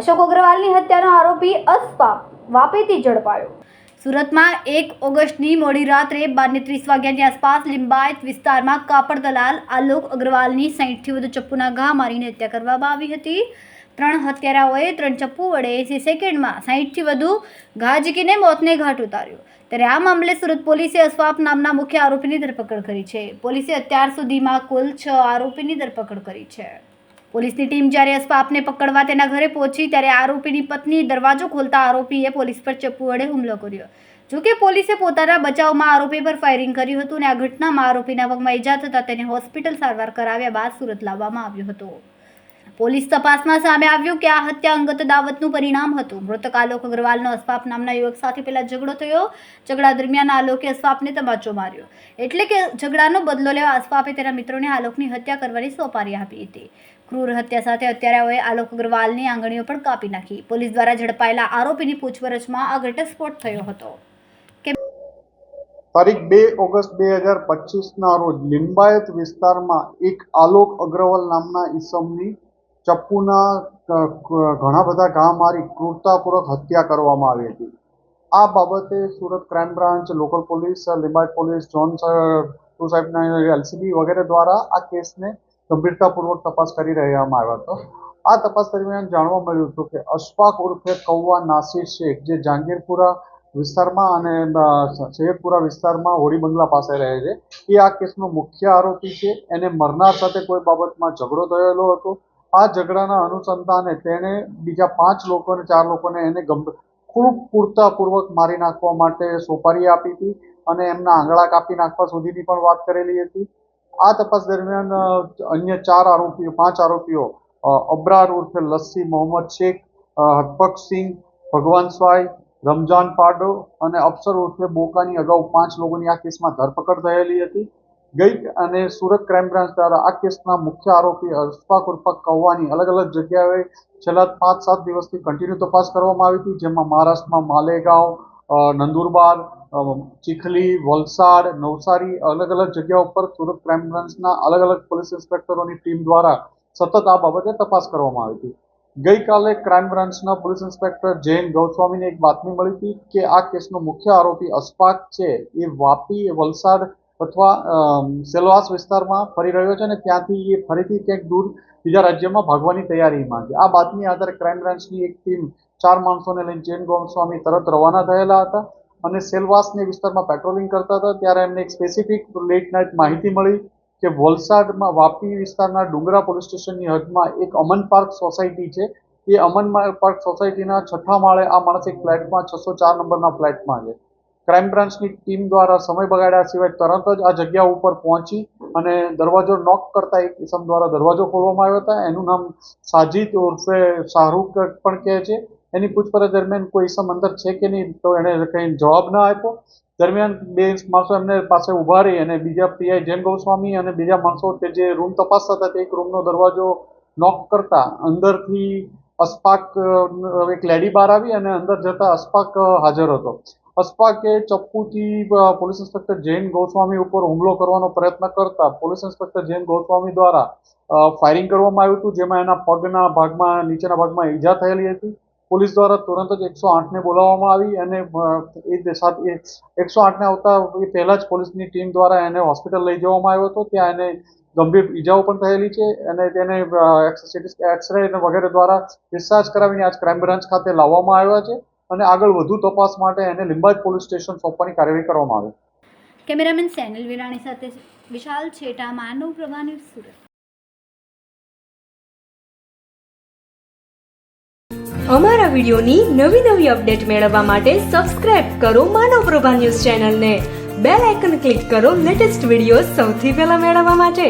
અશોક અગ્રવાલની હત્યાનો આરોપી અસપા વાપેતી ઝડપાયો. સુરતમાં એક ઓગસ્ટની મોડી રાત્રે બારને ત્રીસ વાગ્યાની આસપાસ લિંબાયત વિસ્તારમાં કાપડ દલાલ આલોક અગ્રવાલની સાહીઠથી વધુ ચપ્પુના ઘા મારીને હત્યા કરવામાં આવી હતી. ત્રણ હત્યારાઓએ ત્રણ ચપ્પુ વડે એસી સેકન્ડમાં સાહીઠથી વધુ ઘા ઝીકીને મોતને ઘાટ ઉતાર્યો. ત્યારે આ મામલે સુરત પોલીસે અસ્વાપ નામના મુખ્ય આરોપીની ધરપકડ કરી છે. પોલીસે અત્યાર સુધીમાં કુલ છ આરોપીની ધરપકડ કરી છે. પોલીસની ટીમ જ્યારે અસ્પાપને પકડવા તેના ઘરે પહોંચી, ત્યારે આરોપીની પત્ની દરવાજો ખોલતા આરોપીએ પોલીસ પર ચપ્પુ વડે હુમલો કર્યો. જોકે પોલીસે પોતાના બચાવમાં આરોપી પર ફાયરિંગ કર્યું હતું અને આ ઘટનામાં આરોપીના પગમાં ઈજા થતાં તેને હોસ્પિટલ સારવાર કરાવ્યા બાદ સુરત લાવવામાં આવ્યો હતો. પોલીસ તપાસમાં સામે આવ્યું કે આ હત્યા અંગત દાવતનું પરિણામ હતું. મૃતક આલોક અગ્રવાલનો અસ્પાપ નામના યુવક સાથે પહેલા ઝઘડો થયો. ઝઘડા દરમિયાન આલોકે અસ્પાપને તમાચો માર્યો. એટલે કે ઝઘડાનો બદલો લેવા અસ્પાપે તેના મિત્રોને આલોકની હત્યા કરવાની સોપારી આપી હતી. ક્રૂર હત્યા સાથે હત્યારાઓએ આલોક અગ્રવાલની આંગળીઓ પણ કાપી નાખી. પોલીસ દ્વારા ઝડપાયેલા આરોપીની પૂછપરછમાં આ ઘટસ્ફોટ થયો હતો. તારીખ બે ઓગસ્ટ બે હજાર પચીસના રોજ લિંબાયત વિસ્તારમાં એક આલોક અગ્રવાલ નામના ઈસમની ચપ્પુના ઘણા બધા ઘા મારી ક્રૂરતાપૂર્વક હત્યા કરવામાં આવી હતી. આ બાબતે Surat crime branch, local police, Limbayat police zone two સાહેબના એલસીબી વગેરે દ્વારા આ કેસને ગંભીરતાપૂર્વક તપાસ કરી રહેવામાં આવ્યો હતો. આ તપાસ દરમિયાન જાણવા મળ્યું હતું કે અશફાક ઉર્ફે કૌવા નાસિર શેખ, જે જહાંગીરપુરા વિસ્તારમાં અને સૈયદપુરા વિસ્તારમાં હોડી બંગલા પાસે રહે છે, એ આ કેસનો મુખ્ય આરોપી છે. એને મરનાર સાથે કોઈ બાબતમાં ઝઘડો થયેલો હતો. આ ઝઘડાના અનુસંધાને તેણે બીજા પાંચ લોકોને ચાર લોકોને એને ગંભીર ખૂબ પૂરતાપૂર્વક મારી નાખવા માટે સોપારી આપી હતી અને એમના આંગળા કાપી નાખવા સુધીની પણ વાત કરેલી હતી. આ તપાસ દરમિયાન અન્ય ચાર આરોપીઓ, પાંચ આરોપીઓ અબ્રાર ઉર્ફે લસ્સી મોહમ્મદ શેખ હરપકસિંહ ભગવાન સ્વાય રમજાન પાડો અને અફસર ઉર્ફે બોકાની અગાઉ પાંચ લોકોની આ કેસમાં ધરપકડ થયેલી હતી. ગઈ અને સુરત ક્રાઇમ બ્રાન્ચ દ્વારા આ કેસના મુખ્ય આરોપી હર્ષપાક ઉર્ફે કૌવાની અલગ અલગ જગ્યાએ છેલ્લા પાંચ સાત દિવસથી કન્ટિન્યુ તપાસ કરવામાં આવી હતી, જેમાં મહારાષ્ટ્રમાં માલેગાંવ નંદુરબાર ચીખલી, વલસાડ, નવસારી અલગ અલગ જગ્યા ઉપર સુરત ક્રાઇમ બ્રાન્ચના અલગ અલગ પોલીસ ઇન્સ્પેક્ટરોની ટીમ દ્વારા સતત આ બાબતે તપાસ કરવામાં આવી હતી. ગઈકાલે ક્રાઇમ બ્રાન્ચના પોલીસ ઇન્સ્પેક્ટર જૈન ગૌસ્વામીને એક બાતમી મળી હતી કે આ કેસનો મુખ્ય આરોપી અસ્પાક છે, એ વાપી, વલસાડ અથવા સેલવાસ વિસ્તારમાં ફરી રહ્યો છે અને ત્યાંથી એ ફરીથી ક્યાંક દૂર બીજા રાજ્યમાં ભાગવાની તૈયારીમાં છે આ બાતમી આધારે ક્રાઇમ બ્રાન્ચની એક ટીમ ચાર માણસોને લઈને જૈન ગોમસ્વામી તરત રવાના થયેલા હતા અને સેલવાસની વિસ્તારમાં પેટ્રોલિંગ કરતા હતા. ત્યારે એમને એક સ્પેસિફિક લેટ નાઇટ માહિતી મળી કે વલસાડમાં વાપી વિસ્તારના ડુંગરા પોલીસ સ્ટેશનની હદમાં એક અમન પાર્ક સોસાયટી છે. એ અમન પાર્ક સોસાયટીના છઠ્ઠા માળે આ માણસ એક ફ્લેટમાં, છસો ચાર નંબરના ફ્લેટમાં છે. ક્રાઇમ બ્રાન્ચની ટીમ દ્વારા સમય બગાડ્યા સિવાય તરત જ આ જગ્યા ઉપર પહોંચી અને દરવાજો નોક કરતા એક ઇસમ દ્વારા દરવાજો ખોલવામાં આવ્યો હતા. એનું નામ સાજિદ ઉર્ફે શાહરૂખ પણ કહે છે. એની પૂછપરછ દરમિયાન કોઈ ઇસમ અંદર છે કે નહીં તો એણે કંઈ જવાબ ના આપ્યો. દરમિયાન બે માણસો એમને પાસે ઊભા રહી અને બીજા પીઆઈ જૈન ગોસ્વામી અને બીજા માણસો કે જે રૂમ તપાસતા હતા તે એક રૂમનો દરવાજો નોક કરતા અંદરથી અસ્પાક, એક લેડી બહાર આવી અને અંદર જતા અસ્પાક હાજર હતો. અસ્પાકે ચપ્પુથી પોલીસ ઇન્સ્પેક્ટર જૈન ગોસ્વામી ઉપર હુમલો કરવાનો પ્રયત્ન કરતા પોલીસ ઇન્સ્પેક્ટર જૈન ગોસ્વામી દ્વારા ફાયરિંગ કરવામાં આવ્યું હતું, જેમાં એના પગના ભાગમાં, નીચેના ભાગમાં ઈજા થયેલી હતી. પોલીસ દ્વારા તુરંત જ એકસો આઠને બોલાવવામાં આવી અને એ સાથે એકસો આઠને આવતા એ પહેલાં જ પોલીસની ટીમ દ્વારા એને હોસ્પિટલ લઈ જવામાં આવ્યો હતો. ત્યાં એને ગંભીર ઈજાઓ પણ થયેલી છે અને તેને એક્સરે વગેરે દ્વારા ડિસ્ચાર્જ કરાવીને આજ ક્રાઇમ બ્રાન્ચ ખાતે લાવવામાં આવ્યા છે. અને આગળ વધુ તપાસ માટે એને લિંબાયત પોલીસ સ્ટેશન સોંપવાની કાર્યવાહી કરવામાં આવે. કેમેરામેન સેનલ વિરાણી સાથે વિશાલ છેટા માનવ પ્રભા સુરત. અમારા વિડિયોની નવી નવી અપડેટ મેળવવા માટે સબસ્ક્રાઇબ કરો માનવ પ્રભા ન્યૂઝ ચેનલને. બેલ આઇકન ક્લિક કરો લેટેસ્ટ વીડિયો સૌથી પહેલા મેળવવા માટે.